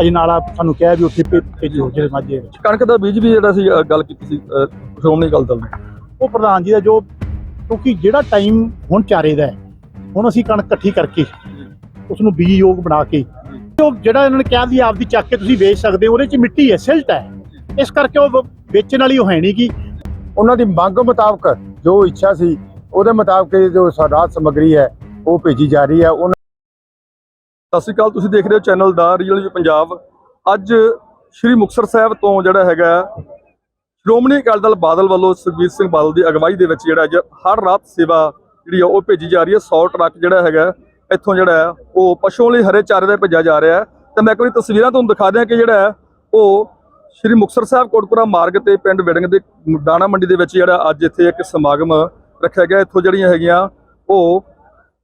ਅਜੇ ਨਾਲਾ ਸਾਨੂੰ ਕਿਹਾ ਵੀ ਉੱਥੇ ਭੇ- ਭੇਜੋ ਜਿਹੜੇ ਮਾਝੇ ਵਿੱਚ। ਕਣਕ ਦਾ ਬੀਜ ਵੀ ਜਿਹੜਾ ਸੀ ਅ, ਗੱਲ ਕੀਤੀ ਸੀ ਅ, ਸ਼੍ਰੋਮਣੀ ਅਕਾਲੀ ਦਲ ਨੇ। ਉਹ ਪ੍ਰਧਾਨ ਜੀ ਦਾ ਜੋ ਕਿਉਂਕਿ ਜਿਹੜਾ ਟਾਈਮ ਹੁਣ ਚਾਰੇ ਦਾ ਹੈ ਹੁਣ ਅਸੀਂ ਕਣਕ ਇਕੱਠੀ ਕਰਕੇ ਉਸ ਨੂੰ ਬੀਜ ਯੋਗ ਬਣਾ ਕੇ ਉਹ ਜਿਹੜਾ ਇਹਨਾਂ ਨੇ ਕਿਹਾ ਵੀ ਆਪਦੀ ਚੱਕ ਕੇ ਤੁਸੀਂ ਵੇਚ ਸਕਦੇ ਹੋ ਉਹਦੇ ਚ ਮਿੱਟੀ ਹੈ ਸਿਲਟ ਹੈ। ਇਸ ਕਰਕੇ ਉਹ ਵੇਚਣ ਵਾਲੀ ਉਹ ਹੈ ਨਹੀਂ ਕਿ ਉਹਨਾਂ ਦੀ ਮੰਗ ਮੁਤਾਬਕ ਜੋ ਇੱਛਾ ਸੀ ਉਹਦੇ ਮੁਤਾਬਕ ਇਹ ਜੋ ਸਾਡਾ ਸਮੱਗਰੀ ਹੈ ਉਹ ਭੇਜੀ ਜਾ ਰਹੀ ਹੈ। ਉਹਨਾਂ ਸਤਿ ਸ਼੍ਰੀ ਅਕਾਲ, ਤੁਸੀਂ ਦੇਖ ਰਹੇ ਹੋ ਚੈਨਲ ਦਾ ਰੀਅਲ ਜੀ ਪੰਜਾਬ। ਅੱਜ ਸ਼੍ਰੀ ਮੁਕਤਸਰ ਸਾਹਿਬ ਤੋਂ ਜਿਹੜਾ ਹੈਗਾ ਸ਼੍ਰੋਮਣੀ ਅਕਾਲੀ ਦਲ ਬਾਦਲ ਵੱਲੋਂ ਸੁਖਬੀਰ ਸਿੰਘ ਬਾਦਲ ਦੀ ਅਗਵਾਈ ਦੇ ਵਿੱਚ ਜਿਹੜਾ ਅੱਜ ਹਰ ਰਾਤ ਸੇਵਾ ਜਿਹੜੀ ਆ ਉਹ ਭੇਜੀ ਜਾ ਰਹੀ ਹੈ। 100 ਟਰੱਕ ਜਿਹੜਾ ਹੈਗਾ ਇੱਥੋਂ ਜਿਹੜਾ ਉਹ ਪਸ਼ੂਆਂ ਲਈ ਹਰੇ ਚਾਰੇ ਦਾ ਭੇਜਿਆ ਜਾ ਰਿਹਾ ਹੈ। ਤੇ ਮੈਂ ਇੱਕ ਵਾਰੀ ਤਸਵੀਰਾਂ ਤੁਹਾਨੂੰ ਦਿਖਾ ਦਿਆਂ ਕਿ ਜਿਹੜਾ ਉਹ ਸ਼੍ਰੀ ਮੁਕਤਸਰ ਸਾਹਿਬ ਕੋਟਪੁਰਾ ਮਾਰਗ ਤੇ ਪਿੰਡ ਵਿੜੰਗ ਦੇ ਦਾਣਾ ਮੰਡੀ ਦੇ ਵਿੱਚ ਜਿਹੜਾ ਅੱਜ ਇੱਥੇ ਇੱਕ ਸਮਾਗਮ ਰੱਖਿਆ ਗਿਆ। ਇੱਥੋਂ ਜਿਹੜੀਆਂ ਹੈਗੀਆਂ, ਉਹ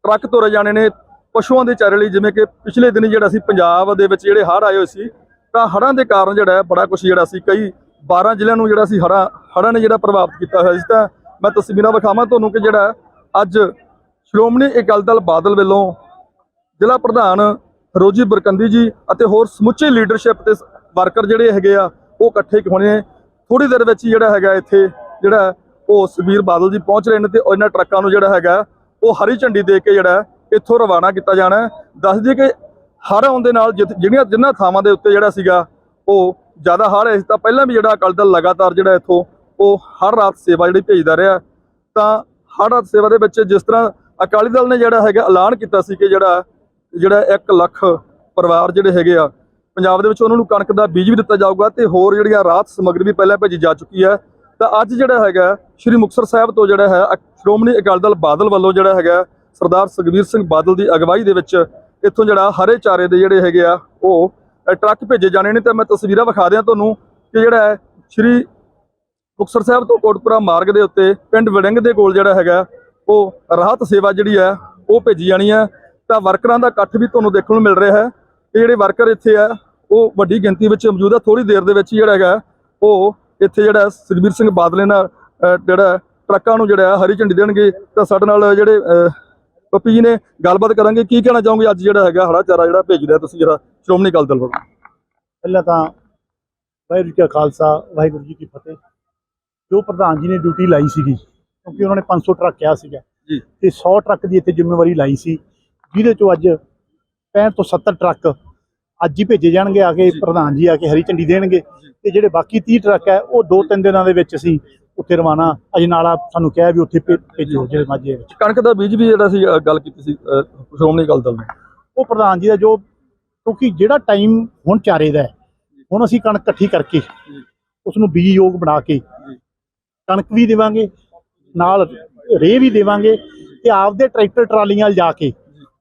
ਟਰੱਕ ਤੁਰੇ ਜਾਣੇ ਨੇ। ਪਸ਼ੂਆਂ ਦੇ ਚਾਰੇ ਲਈ, ਜਿਵੇਂ ਕਿ ਪਿਛਲੇ ਦਿਨ ਜਿਹੜਾ ਸੀ ਪੰਜਾਬ ਦੇ ਵਿੱਚ ਜਿਹੜੇ ਹੜ੍ਹ ਆਏ ਹੋਏ ਸੀ, ਤਾਂ ਹੜ੍ਹਾਂ ਦੇ ਕਾਰਨ ਜਿਹੜਾ ਹੈ, ਬੜਾ ਕੁਝ ਜਿਹੜਾ ਸੀ, ਕਈ 12 ਜ਼ਿਲ੍ਹਿਆਂ ਨੂੰ ਜਿਹੜਾ ਸੀ ਹੜ੍ਹਾਂ ਹੜ੍ਹਾਂ ਨੇ ਜਿਹੜਾ ਪ੍ਰਭਾਵਿਤ ਕੀਤਾ ਹੋਇਆ ਸੀ। ਤਾਂ ਮੈਂ ਤਸਵੀਰਾਂ ਵਿਖਾਵਾਂ ਤੁਹਾਨੂੰ ਕਿ ਜਿਹੜਾ ਅੱਜ ਸ਼੍ਰੋਮਣੀ ਅਕਾਲੀ ਦਲ ਬਾਦਲ ਵੱਲੋਂ ਜ਼ਿਲ੍ਹਾ ਪ੍ਰਧਾਨ ਰੋਜੀ ਬਰਕੰਦੀ ਜੀ ਅਤੇ ਹੋਰ ਸਮੁੱਚੀ ਲੀਡਰਸ਼ਿਪ ਤੇ ਵਰਕਰ ਜਿਹੜੇ ਹੈਗੇ ਆ, ਉਹ ਇਕੱਠੇ ਹੋਣੇ ਨੇ ਥੋੜੀ ਦੇਰ ਵਿੱਚ ਹੀ ਜਿਹੜਾ ਹੈਗਾ ਇੱਥੇ, ਜਿਹੜਾ ਉਹ ਸੁਖਬੀਰ ਬਾਦਲ ਜੀ ਪਹੁੰਚ ਰਹੇ ਨੇ ਤੇ ਉਹਨਾਂ ਟਰੱਕਾਂ ਨੂੰ ਜਿਹੜਾ ਹੈਗਾ, ਉਹ ਹਰੀ ਝੰਡੀ ਦੇ ਕੇ ਜਿਹੜਾ ਇੱਥੋਂ ਰਵਾਨਾ ਕੀਤਾ ਜਾਣਾ ਹੈ। ਦੱਸ ਦਈਏ ਕਿ ਹਰ ਆਉਣ ਦੇ ਨਾਲ ਜਿੱਥ- ਜਿਹੜੀਆਂ ਜਿੰਨਾਂ ਥਾਵਾਂ ਦੇ ਉੱਤੇ ਜਿਹੜਾ ਸੀਗਾ, ਉਹ ਜ਼ਿਆਦਾ ਹੜ੍ਹ ਆਏ ਸੀ ਤਾਂ ਪਹਿਲਾਂ ਵੀ ਜਿਹੜਾ ਅਕਾਲੀ ਦਲ ਲਗਾਤਾਰ ਜਿਹੜਾ ਇੱਥੋਂ, ਉਹ ਹਰ ਰਾਤ ਸੇਵਾ ਜਿਹੜੀ ਭੇਜਦਾ ਰਿਹਾ। ਤਾਂ ਹਰ ਰਾਤ ਸੇਵਾ ਦੇ ਵਿੱਚ ਜਿਸ ਤਰ੍ਹਾਂ ਅਕਾਲੀ ਦਲ ਨੇ ਜਿਹੜਾ ਹੈਗਾ ਐਲਾਨ ਕੀਤਾ ਸੀ ਕਿ ਜਿਹੜਾ ਜਿਹੜਾ 1 ਲੱਖ ਪਰਿਵਾਰ ਜਿਹੜੇ ਹੈਗੇ ਆ, ਪੰਜਾਬ ਦੇ ਵਿੱਚ ਉਹਨਾਂ ਨੂੰ ਕਣਕ ਦਾ ਬੀਜ ਵੀ ਦਿੱਤਾ ਜਾਊਗਾ ਤੇ ਹੋਰ ਜਿਹੜੀਆਂ ਰਾਤ ਸਮੱਗਰੀ ਵੀ ਪਹਿਲਾਂ ਭੇਜੀ ਜਾ ਚੁੱਕੀ ਹੈ। ਤਾਂ ਅੱਜ ਜਿਹੜਾ ਹੈਗਾ, ਸ਼੍ਰੀ ਮੁਕਤਸਰ ਸਾਹਿਬ ਤੋਂ ਜਿਹੜਾ ਹੈ ਅਕ- ਸ਼੍ਰੋਮਣੀ ਅਕਾਲੀ ਦਲ ਬਾਦਲ ਵੱਲੋਂ ਜਿਹੜਾ ਹੈਗਾ ਸਰਦਾਰ ਸੁਖਬੀਰ ਸਿੰਘ ਬਾਦਲ ਦੀ ਅਗਵਾਈ ਦੇ ਵਿੱਚ ਇੱਥੋਂ ਜਿਹੜਾ ਹਰੇ ਚਾਰੇ ਦੇ ਜਿਹੜੇ ਹੈਗੇ ਆ, ਉਹ ਟਰੱਕ ਭੇਜੇ ਜਾਣੇ ਨੇ ਤੇ ਮੈਂ ਤਸਵੀਰਾਂ ਵਿਖਾ ਦਿਆਂ ਤੁਹਾਨੂੰ ਕਿ ਜਿਹੜਾ ਹੈ ਸ਼੍ਰੀ ਮੁਕਤਸਰ ਸਾਹਿਬ ਤੋਂ ਕੋਟਪੁਰਾ ਮਾਰਗ ਦੇ ਉੱਤੇ ਪਿੰਡ ਵੜਿੰਗ ਦੇ ਕੋਲ ਜਿਹੜਾ ਹੈਗਾ, ਉਹ ਰਾਹਤ ਸੇਵਾ ਜਿਹੜੀ ਹੈ, ਉਹ ਭੇਜੀ ਜਾਣੀ ਹੈ। ਤਾਂ ਵਰਕਰਾਂ ਦਾ ਇਕੱਠ ਵੀ ਤੁਹਾਨੂੰ ਦੇਖਣ ਨੂੰ ਮਿਲ ਰਿਹਾ ਹੈ ਕਿ ਜਿਹੜੇ ਵਰਕਰ ਇੱਥੇ ਆ ਉਹ ਵੱਡੀ ਗਿਣਤੀ ਵਿੱਚ ਮੌਜੂਦ ਆ ਥੋੜੀ ਦੇਰ ਦੇ ਵਿੱਚ ਹੀ ਜਿਹੜਾ ਹੈਗਾ, ਉਹ ਇੱਥੇ ਜਿਹੜਾ ਸੁਖਬੀਰ ਸਿੰਘ ਬਾਦਲ ਨਾਲ ਜਿਹੜਾ ਟਰੱਕਾਂ ਨੂੰ ਜਿਹੜਾ ਹਰੀ ਝੰਡੀ ਦੇਣਗੇ। ਤਾਂ ਸਾਡੇ ਨਾਲ ਜਿਹੜੇ ਪੱਪੀ ਜੀ ਨੇ ਗੱਲਬਾਤ ਕਰਾਂਗੇ ਕੀ ਕਹਿਣਾ ਚਾਹੋਗੇ ਅੱਜ ਜਿਹੜਾ ਹੈਗਾ ਹਰਾ ਚਾਰਾ ਜਿਹੜਾ ਭੇਜ ਰਿਹਾ ਤੁਸੀਂ ਜਿਹੜਾ ਸ਼੍ਰੋਮਣੀ ਅਕਾਲੀ ਦਲ ਵੱਲੋਂ? ਪਹਿਲਾਂ ਤਾਂ ਵਾਹਿਗੁਰੂ ਜੀ ਕਾ ਖਾਲਸਾ ਵਾਹਿਗੁਰੂ ਜੀ ਕੀ ਫਤਿਹ। ਜੋ ਪ੍ਰਧਾਨ ਜੀ ਨੇ ਡਿਊਟੀ ਲਾਈ ਸੀਗੀ ਕਿਉਂਕਿ ਉਹਨਾਂ ਨੇ 500 ਟਰੱਕ ਕਿਹਾ ਸੀਗਾ। ਜੀ। ਤੇ 100 ਟਰੱਕ ਦੀ ਇੱਥੇ ਜ਼ਿੰਮੇਵਾਰੀ ਲਾਈ ਸੀ ਜਿਹਦੇ ਚੋਂ ਅੱਜ 65 ਤੋਂ 70 ਟਰੱਕ ਅੱਜ ਹੀ ਭੇਜੇ ਜਾਣਗੇ ਆ ਕੇ। ਪ੍ਰਧਾਨ ਜੀ ਆ ਕੇ ਹਰੀ ਝੰਡੀ ਦੇਣਗੇ। ਤੇ ਜਿਹੜੇ ਬਾਕੀ 30 ਟਰੱਕ ਹੈ ਉਹ ਦੋ ਤਿੰਨ ਦਿਨਾਂ ਦੇ ਵਿੱਚ ਅਸੀਂ ਉੱਥੇ ਰਵਾਨਾ ਅਜੇ ਨਾਲਾ ਸਾਨੂੰ ਕਿਹਾ ਵੀ ਉੱਥੇ ਭੇ- ਭੇਜੋ ਜਿਹੜੇ ਮਾਝੇ ਵਿੱਚ। ਕਣਕ ਦਾ ਬੀਜ ਵੀ ਜਿਹੜਾ ਸੀ ਅ, ਗੱਲ ਕੀਤੀ ਸੀ ਅ, ਸ਼੍ਰੋਮਣੀ ਅਕਾਲੀ ਦਲ ਨੇ। ਉਹ ਪ੍ਰਧਾਨ ਜੀ ਦਾ ਜੋ ਕਿਉਂਕਿ ਜਿਹੜਾ ਟਾਈਮ ਹੁਣ ਚਾਰੇ ਦਾ ਹੈ ਹੁਣ ਅਸੀਂ ਕਣਕ ਇਕੱਠੀ ਕਰਕੇ ਉਸ ਨੂੰ ਬੀਜ ਯੋਗ ਬਣਾ ਕੇ ਕਣਕ ਵੀ ਦੇਵਾਂਗੇ ਨਾਲ ਰੇ ਵੀ ਦੇਵਾਂਗੇ ਤੇ ਆਪਦੇ ਟਰੈਕਟਰ ਟਰਾਲੀਆਂ ਲਿਜਾ ਕੇ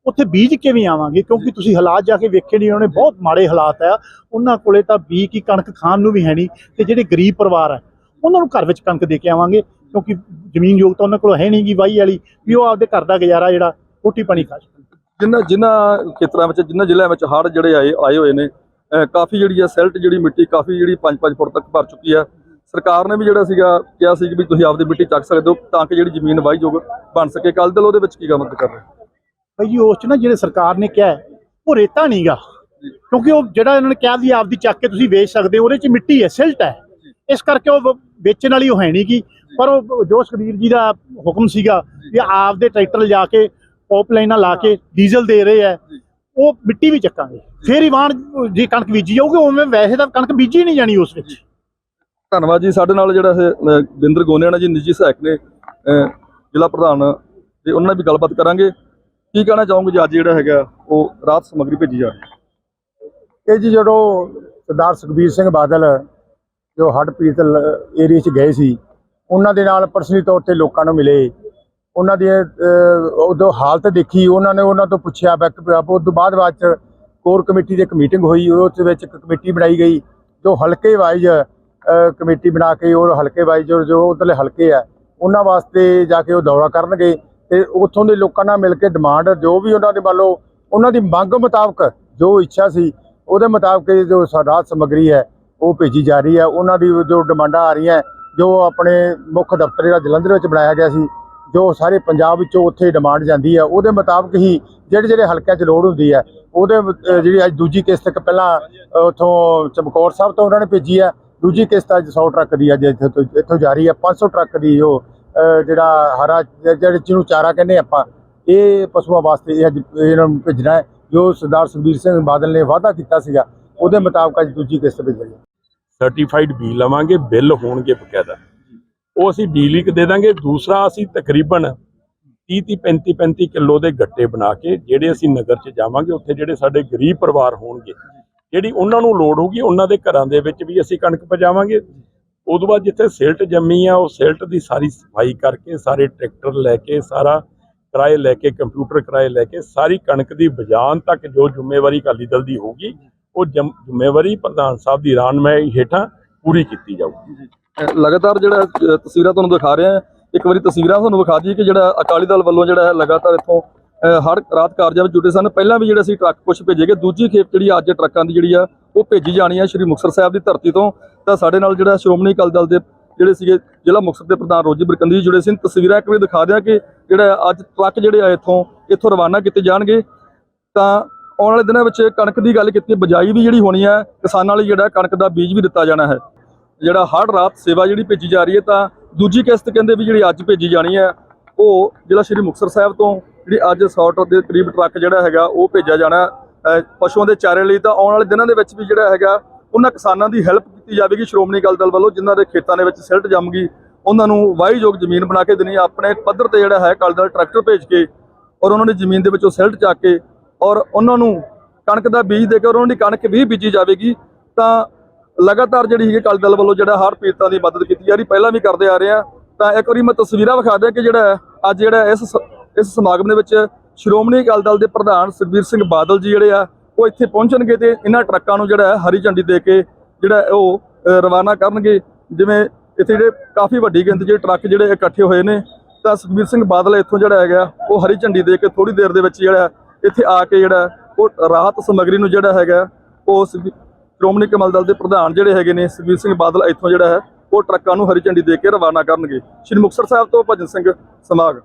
ਉੱਥੇ ਬੀਜ ਕੇ ਵੀ ਆਵਾਂਗੇ? ਕਿਉਂਕਿ ਤੁਸੀਂ ਹਾਲਾਤ ਜਾ ਕੇ ਵੇਖੇ ਨਹੀਂ ਉਹਨੇ ਬਹੁਤ ਮਾੜੇ ਹਾਲਾਤ ਆ। ਉਹਨਾਂ ਕੋਲੇ ਤਾਂ ਬੀ ਕੀ ਕਣਕ ਖਾਣ ਨੂੰ ਵੀ ਹੈ ਨਹੀਂ ਤੇ ਜਿਹੜੇ ਗਰੀਬ ਪਰਿਵਾਰ ਆ ਉਹਨਾਂ ਨੂੰ ਘਰ ਵਿੱਚ ਕਣਕ ਦੇ ਕੇ ਆਵਾਂਗੇ ਕਿਉਂਕਿ ਜ਼ਮੀਨ ਯੋਗ ਤਾਂ ਉਹਨਾਂ ਕੋਲ ਹੈ ਨਹੀਂ ਗੀ ਵਾਹੀ ਵਾਲੀ ਵੀ ਉਹ ਆਪਦੇ ਘਰ ਦਾ ਗੁਜ਼ਾਰਾ ਜਿਹੜਾ ਰੋਟੀ ਪਾਣੀ ਖਾ ਸਕਣ। ਜਿੰਨਾ ਜਿੰਨਾ ਖੇਤਰਾਂ ਵਿੱਚ ਜਿੰਨਾ ਜ਼ਿਲ੍ਹਿਆਂ ਵਿੱਚ ਹੜ੍ਹ ਜਿਹੜੇ ਆਏ ਆਏ ਹੋਏ ਨੇ ਕਾਫੀ ਜਿਹੜੀ ਹੈ ਸੈਲਟ ਜਿਹੜੀ ਮਿੱਟੀ ਕਾਫੀ ਜਿਹੜੀ 5-5 ਫੁੱਟ ਤੱਕ ਭਰ ਚੁੱਕੀ ਹੈ ਸਰਕਾਰ ਨੇ ਵੀ ਜਿਹੜਾ ਸੀਗਾ ਕਿਹਾ ਸੀ ਕਿ ਵੀ ਤੁਸੀਂ ਆਪਦੀ ਮਿੱਟੀ ਚੱਕ ਸਕਦੇ ਹੋ ਤਾਂ ਕਿ ਜਿਹੜੀ ਜ਼ਮੀਨ ਵਾਹੀਯੋਗ ਬਣ ਸਕੇ। ਕੱਲ ਦਿਲ ਉਹਦੇ ਵਿੱਚ ਕੀ ਕੰਮ ਕਰ ਰਹੇ ਭਾਈ ਜੀ ਉਸ ਚ ਨਾ ਜਿਹੜੇ ਸਰਕਾਰ ਨੇ ਕਿਹਾ ਉਹ ਰੇਤਾ ਨਹੀਂਗਾ ਕਿਉਂਕਿ ਉਹ ਜਿਹੜਾ ਇਹਨਾਂ ਨੇ ਕਿਹਾ ਵੀ ਆਪਦੀ ਚੱਕ ਕੇ ਤੁਸੀਂ ਵੇਚ ਸਕਦੇ ਹੋ ਉਹਦੇ ਚ ਮਿੱਟੀ ਹੈ ਸਿਲਟ ਹੈ। ਇਸ ਕਰਕੇ ਉਹ ਵ- ਵੇਚਣ ਵਾਲੀ ਉਹ ਹੈ ਨਹੀਂ ਗੀ ਪਰ ਉਹ ਜੋ ਸੁਖਬੀਰ ਜੀ ਦਾ ਹੁਕਮ ਸੀਗਾ ਵੀ ਆਪਦੇ ਟਰੈਕਟਰ ਲਿਜਾ ਕੇ ਪੌਪ ਲਾਈਨਾਂ ਲਾ ਕੇ ਡੀਜ਼ਲ ਦੇ ਰਹੇ ਆ ਉਹ ਮਿੱਟੀ ਵੀ ਚੱਕਾਂਗੇ। ਫੇਰ ਹੀ ਵਾਣ ਜੇ ਕਣਕ ਬੀਜੀ ਜਾਊਗੀ ਉਵੇਂ ਵੈਸੇ ਤਾਂ ਕਣਕ ਬੀਜੀ ਨਹੀਂ ਜਾਣੀ ਉਸ ਵਿੱਚ। ਧੰਨਵਾਦ ਜੀ। ਸਾਡੇ ਨਾਲ ਜਿਹੜਾ ਇਹ ਬਿੰਦਰ ਗੋਨਿਆਣਾ ਜੀ ਨਿੱਜੀ ਸਹਾਇਕ ਨੇ ਜ਼ਿਲ੍ਹਾ ਪ੍ਰਧਾਨ ਤੇ ਉਹਨਾਂ ਨਾਲ ਵੀ ਗੱਲਬਾਤ ਕਰਾਂਗੇ। ਕੀ ਕਹਿਣਾ ਚਾਹੋਗੇ ਜੀ ਅੱਜ ਜਿਹੜਾ ਹੈਗਾ ਉਹ ਰਾਤ ਸਮੱਗਰੀ ਭੇਜੀ ਜਾ ਰਹੀ ਹੈ? ਇਹ ਜੀ ਜਦੋਂ ਸਰਦਾਰ ਸੁਖਬੀਰ ਸਿੰਘ ਬਾਦਲ ਜੋ ਹੱਡ ਪੀੜਤ ਏਰੀਆ 'ਚ ਗਏ ਸੀ, ਉਹਨਾਂ ਦੇ ਨਾਲ ਪਰਸਨਲੀ ਤੌਰ ਤੇ ਲੋਕਾਂ ਨੂੰ ਮਿਲੇ। ਉਹਨਾਂ ਦੀ ਉਦੋਂ ਹਾਲਤ ਦੇਖੀ, ਉਹਨਾਂ ਨੇ ਉਹਨਾਂ ਤੋਂ ਪੁੱਛਿਆ ਬੈਕ ਉਸ ਤੋਂ ਬਾਅਦ ਬਾਅਦ ਚ ਕੋਰ ਕਮੇਟੀ ਦੀ ਇੱਕ ਮੀਟਿੰਗ ਹੋਈ, ਉਸ ਵਿੱਚ ਇੱਕ ਕਮੇਟੀ ਬਣਾਈ ਗਈ, ਜੋ ਹਲਕੇ ਵਾਈਜ਼ ਕਮੇਟੀ ਬਣਾ ਕੇ ਉਹ ਹਲਕੇ ਵਾਈਜ਼ ਜੋ ਜੋ ਉਧਰਲੇ ਹਲਕੇ ਆ, ਉਹਨਾਂ ਵਾਸਤੇ ਜਾ ਕੇ ਉਹ ਦੌਰਾ ਕਰਨਗੇ ਤੇ ਉੱਥੋਂ ਦੇ ਲੋਕਾਂ ਨਾਲ ਮਿਲ ਕੇ ਡਿਮਾਂਡ ਜੋ ਵੀ ਉਹਨਾਂ ਦੇ ਮੰਨ ਲਓ, ਉਹਨਾਂ ਦੀ ਮੰਗ ਮੁਤਾਬਕ ਜੋ ਇੱਛਾ ਸੀ, ਉਹਦੇ ਮੁਤਾਬਕ ਜੋ ਸਾਡਾ ਸਮੱਗਰੀ ਹੈ ਉਹ ਭੇਜੀ ਜਾ ਰਹੀ ਹੈ। ਉਹਨਾਂ ਦੀ ਜੋ ਡਿਮਾਂਡਾਂ ਆ ਰਹੀਆਂ ਜੋ ਆਪਣੇ ਮੁੱਖ ਦਫ਼ਤਰ ਜਿਹੜਾ ਜਲੰਧਰ ਵਿੱਚ ਬਣਾਇਆ ਗਿਆ ਸੀ ਜੋ ਸਾਰੇ ਪੰਜਾਬ ਵਿੱਚੋਂ ਉੱਥੇ ਡਿਮਾਂਡ ਜਾਂਦੀ ਹੈ ਉਹਦੇ ਮੁਤਾਬਕ ਹੀ ਜਿਹੜੇ ਜਿਹੜੇ ਹਲਕਿਆਂ 'ਚ ਲੋੜ ਹੁੰਦੀ ਹੈ ਉਹਦੇ ਜਿਹੜੀ ਅੱਜ ਦੂਜੀ ਕਿਸ਼ਤ ਇੱਕ ਪਹਿਲਾਂ ਅਹ, ਉੱਥੋਂ ਚਮਕੌਰ ਸਾਹਿਬ ਤੋਂ ਉਹਨਾਂ ਨੇ ਭੇਜੀ ਹੈ ਦੂਜੀ ਕਿਸ਼ਤ ਅੱਜ 100 ਟਰੱਕ ਦੀ ਅੱਜ ਇੱਥੋਂ ਤੋਂ ਇੱਥੋਂ ਜਾਰੀ ਹੈ 500 ਟਰੱਕ ਦੀ ਉਹ ਜਿਹੜਾ ਹਰਾ ਜਿਹੜੇ ਜਿਹਨੂੰ ਚਾਰਾ ਕਹਿੰਦੇ ਆਪਾਂ ਇਹ ਪਸ਼ੂਆਂ ਵਾਸਤੇ ਇਹ ਅੱਜ ਇਹਨਾਂ ਨੂੰ ਭੇਜਣਾ ਹੈ ਜੋ ਸਰਦਾਰ ਸੁਖਬੀਰ ਸਿੰਘ ਬਾਦਲ ਨੇ ਵਾਅਦਾ ਕੀਤਾ ਸੀਗਾ ਉਹਦੇ ਮੁਤਾਬਕ ਅੱਜ ਦੂਜੀ ਕਿਸ਼ਤ ਭੇਜੀ ਹੈ। ਸਰਟੀਫਾਈਡ ਬੀ ਲਵਾਂਗੇ ਬਿੱਲ ਹੋਣਗੇ ਬਕਾਇਦਾ। ਉਹ ਅਸੀਂ ਬਿਜਲੀ ਕ ਦੇ ਦਾਂਗੇ, ਦੂਸਰਾ ਅਸੀਂ ਤਕਰੀਬਨ 30 30 35 35 ਕਿਲੋ ਦੇ ਗੱਟੇ ਬਣਾ ਕੇ, ਜਿਹੜੇ ਅਸੀਂ ਨਗਰ 'ਚ ਜਾਵਾਂਗੇ, ਉੱਥੇ ਜਿਹੜੇ ਸਾਡੇ ਗਰੀਬ ਪਰਿਵਾਰ ਹੋਣਗੇ, ਜਿਹੜੀ ਉਹਨਾਂ ਨੂੰ ਲੋੜ ਹੋਊਗੀ, ਉਹਨਾਂ ਦੇ ਘਰਾਂ ਦੇ ਵਿੱਚ ਵੀ ਅਸੀਂ ਕਣਕ ਪਜਾਵਾਂਗੇ। ਉਦੋਂ ਬਾਅਦ ਜਿੱਥੇ ਸਿਲਟ ਜੰਮੀ ਆ, ਉਹ ਸਿਲਟ ਦੀ ਸਾਰੀ ਸਫ਼ਾਈ ਕਰਕੇ, ਸਾਰੇ ਟਰੈਕਟਰ ਲੈ ਕੇ, ਸਾਰਾ ਕਿਰਾਏ ਲੈ ਕੇ, ਕੰਪਿਊਟਰ ਕਿਰਾਏ ਲੈ ਕੇ, ਸਾਰੀ ਕਣਕ ਦੀ ਬਜਾਨ ਤੱਕ ਜੋ ਜ਼ਿੰਮੇਵਾਰੀ ਅਕਾਲੀ ਦਲ ਦੀ ਹੋਊਗੀ ਉਹ ਜ਼ਿੰਮੇਵਾਰੀ ਪ੍ਰਧਾਨ ਸਾਹਿਬ ਦੀ ਰਾਨਮਾਈ ਹੇਠਾਂ ਪੂਰੀ ਕੀਤੀ ਜਾਊਗੀ। ਲਗਾਤਾਰ ਜਿਹੜਾ ਤਸਵੀਰਾਂ ਤੁਹਾਨੂੰ ਦਿਖਾ ਰਹੇ ਹਾਂ, ਇੱਕ ਵਾਰੀ ਤਸਵੀਰਾਂ ਤੁਹਾਨੂੰ ਵਿਖਾ ਦਈਏ ਕਿ ਜਿਹੜਾ ਅਕਾਲੀ ਦਲ ਵੱਲੋਂ ਜਿਹੜਾ ਹੈ ਲਗਾਤਾਰ ਇੱਥੋਂ ਹਰ ਰਾਤ ਕਾਰਜਾਂ ਵਿੱਚ ਜੁਟੇ ਸਨ। ਪਹਿਲਾਂ ਵੀ ਜਿਹੜੇ ਅਸੀਂ ਟਰੱਕ ਕੁਝ ਭੇਜੇਗੇ ਦੂਜੀ ਖੇਪ ਜਿਹੜੀ ਅੱਜ ਟਰੱਕਾਂ ਦੀ ਜਿਹੜੀ ਆ, ਉਹ ਭੇਜੀ ਜਾਣੀ ਆ ਸ਼੍ਰੀ ਮੁਕਤਸਰ ਸਾਹਿਬ ਦੀ ਧਰਤੀ ਤੋਂ। ਤਾਂ ਸਾਡੇ ਨਾਲ ਜਿਹੜਾ ਸ਼੍ਰੋਮਣੀ ਅਕਾਲੀ ਦਲ ਦੇ ਜਿਹੜੇ ਸੀਗੇ, ਜ਼ਿਲ੍ਹਾ ਮੁਕਤਸਰ ਦੇ ਪ੍ਰਧਾਨ ਰੋਜੀ ਬਰਕੰਦੀ ਜੀ ਜੁੜੇ ਸੀ ਤਸਵੀਰਾਂ ਇੱਕ ਵਾਰੀ ਦਿਖਾ ਦਿਆਂ ਕਿ ਜਿਹੜਾ ਅੱਜ ਟਰੱਕ ਜਿਹੜੇ ਆ ਇੱਥੋਂ ਇੱਥੋਂ ਰਵਾਨਾ ਕੀਤੇ ਜਾਣਗੇ। ਤਾਂ ਆਉਣ ਵਾਲੇ ਦਿਨਾਂ ਵਿੱਚ ਕਣਕ ਦੀ ਗੱਲ ਕੀਤੀ, ਬਜਾਈ ਵੀ ਜਿਹੜੀ ਹੋਣੀ ਹੈ, ਕਿਸਾਨਾਂ ਲਈ ਜਿਹੜਾ ਕਣਕ ਦਾ ਬੀਜ ਵੀ ਦਿੱਤਾ ਜਾਣਾ ਹੈ। ਜਿਹੜਾ ਹਰ ਰਾਤ ਸੇਵਾ ਜਿਹੜੀ ਭੇਜੀ ਜਾ ਰਹੀ ਹੈ, ਤਾਂ ਦੂਜੀ ਕਿਸ਼ਤ ਕਹਿੰਦੇ ਵੀ ਜਿਹੜੀ ਅੱਜ ਭੇਜੀ ਜਾਣੀ ਹੈ, ਉਹ ਜਿਹੜਾ ਸ਼੍ਰੀ ਮੁਕਤਸਰ ਸਾਹਿਬ ਤੋਂ ਜਿਹੜੀ ਅੱਜ 100 ਟਰੱਕ ਦੇ ਕਰੀਬ ਟਰੱਕ ਜਿਹੜਾ ਹੈਗਾ, ਉਹ ਭੇਜਿਆ ਜਾਣਾ ਪਸ਼ੂਆਂ ਦੇ ਚਾਰੇ ਲਈ ਤਾਂ ਆਉਣ ਵਾਲੇ ਦਿਨਾਂ ਦੇ ਵਿੱਚ ਵੀ ਜਿਹੜਾ ਹੈਗਾ, ਉਹਨਾਂ ਕਿਸਾਨਾਂ ਦੀ ਹੈਲਪ ਕੀਤੀ ਜਾਵੇਗੀ ਸ਼੍ਰੋਮਣੀ ਅਕਾਲੀ ਦਲ ਵੱਲੋਂ, ਜਿਨ੍ਹਾਂ ਦੇ ਖੇਤਾਂ ਦੇ ਵਿੱਚ ਸਿਲਟ ਜੰਮ ਗਈ ਉਹਨਾਂ ਨੂੰ ਵਾਹੀਯੋਗ ਜ਼ਮੀਨ ਬਣਾ ਕੇ ਦੇਣੀ ਆਪਣੇ ਪੱਧਰ ਤੇ ਜਿਹੜਾ ਹੈ, ਅਕਾਲੀ ਦਲ ਟਰੈਕਟਰ ਭੇਜ ਕੇ ਔਰ ਉਹਨਾਂ ਦੀ ਜ਼ਮੀਨ ਦੇ ਵਿੱਚੋਂ ਸਿਲਟ ਚੱਕ ਕੇ ਔਰ ਉਹਨਾਂ ਨੂੰ ਕਣਕ ਦਾ ਬੀਜ ਦੇ ਕੇ ਉਹਨਾਂ ਦੀ ਕਣਕ ਵੀ ਬੀਜੀ ਜਾਵੇਗੀ, ਤਾਂ ਲਗਾਤਾਰ ਜਿਹੜੀ ਹੈਗੀ ਅਕਾਲੀ ਦਲ ਵੱਲੋਂ ਜਿਹੜਾ ਹਰ ਪੀੜਤਾਂ ਦੀ ਮਦਦ ਕੀਤੀ ਜਾ ਰਹੀ, ਪਹਿਲਾਂ ਵੀ ਕਰਦੇ ਆ ਰਹੇ ਆ ਤਾਂ ਇੱਕ ਵਾਰੀ ਮੈਂ ਤਸਵੀਰਾਂ ਵਿਖਾ ਦਿਆਂ ਕਿ ਜਿਹੜਾ ਅੱਜ ਜਿਹੜਾ ਇਸ ਸ- ਇਸ ਸਮਾਗਮ ਦੇ ਵਿੱਚ ਸ਼੍ਰੋਮਣੀ ਅਕਾਲੀ ਦਲ ਦੇ ਪ੍ਰਧਾਨ ਸੁਖਬੀਰ ਸਿੰਘ ਬਾਦਲ ਜੀ ਜਿਹੜੇ ਆ, ਉਹ ਇੱਥੇ ਪਹੁੰਚਣਗੇ ਤੇ ਇਹਨਾਂ ਟਰੱਕਾਂ ਨੂੰ ਜਿਹੜਾ ਹਰੀ ਝੰਡੀ ਦੇ ਕੇ ਜਿਹੜਾ ਉਹ ਰਵਾਨਾ ਕਰਨਗੇ। ਜਿਵੇਂ ਇੱਥੇ ਜਿਹੜੇ ਕਾਫੀ ਵੱਡੀ ਗਿਣਤੀ ਜਿਹੜੇ ਟਰੱਕ ਜਿਹੜੇ ਇਕੱਠੇ ਹੋਏ ਨੇ, ਤਾਂ ਸੁਖਬੀਰ ਸਿੰਘ ਬਾਦਲ ਇੱਥੋਂ ਜਿਹੜਾ ਹੈਗਾ, ਉਹ ਹਰੀ ਝੰਡੀ ਦੇ ਕੇ ਥੋੜੀ ਦੇਰ ਦੇ ਵਿੱਚ ਜਿਹੜਾ ਇੱਥੇ ਆ ਕੇ ਜਿਹੜਾ ਉਹ ਰਾਹਤ ਸਮੱਗਰੀ ਨੂੰ ਜਿਹੜਾ ਹੈਗਾ, ਉਹ ਸ਼੍ਰੋਮਣੀ ਕਮਲ ਦਲ ਦੇ ਪ੍ਰਧਾਨ ਜਿਹੜੇ ਹੈਗੇ ਨੇ, ਸੁਖਬੀਰ ਸਿੰਘ ਬਾਦਲ ਇੱਥੋਂ ਜਿਹੜਾ ਹੈ, ਉਹ ਟਰੱਕਾਂ ਨੂੰ ਹਰੀ ਝੰਡੀ ਦੇ ਕੇ ਰਵਾਨਾ ਕਰਨਗੇ। ਸ਼੍ਰੀ ਮੁਕਤਸਰ ਸਾਹਿਬ ਤੋਂ ਭਜਨ ਸਿੰਘ ਸਮਾਗ